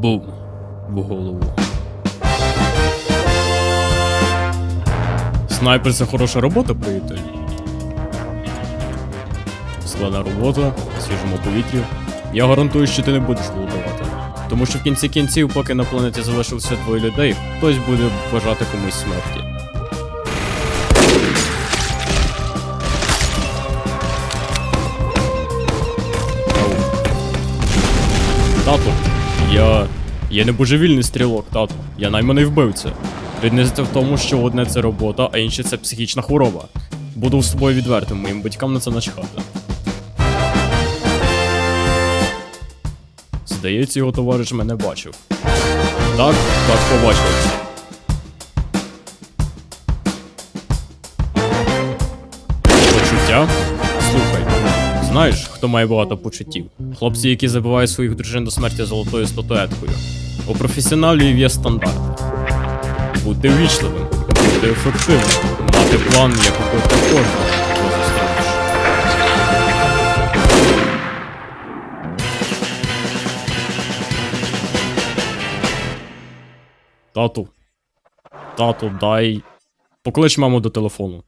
Бум. В голову. Снайпер це хороша робота, приятель. Складна робота, на свіжому повітрі. Я гарантую, що ти не будеш голодувати. Тому що в кінці кінців, поки на планеті залишилося двоє людей, хтось буде бажати комусь смерті. Ау. Я. Я не божевільний стрілок, тато. Я найманий вбивця. Різниця в тому, що одне це робота, а інше це психічна хвороба. Буду з тобою відвертим, моїм батькам на це начхати. Здається, його товариш мене бачив. Так, так, побачив. Почуття? Слухай, знаєш, хто має багато почуттів? Хлопці, які забивають своїх дружин до смерті золотою статуеткою. У професіоналів є стандарт. Бути ввічливим, бути ефективним, мати план, як убити кожного. Тату. Тату, дай. Поклич маму до телефону.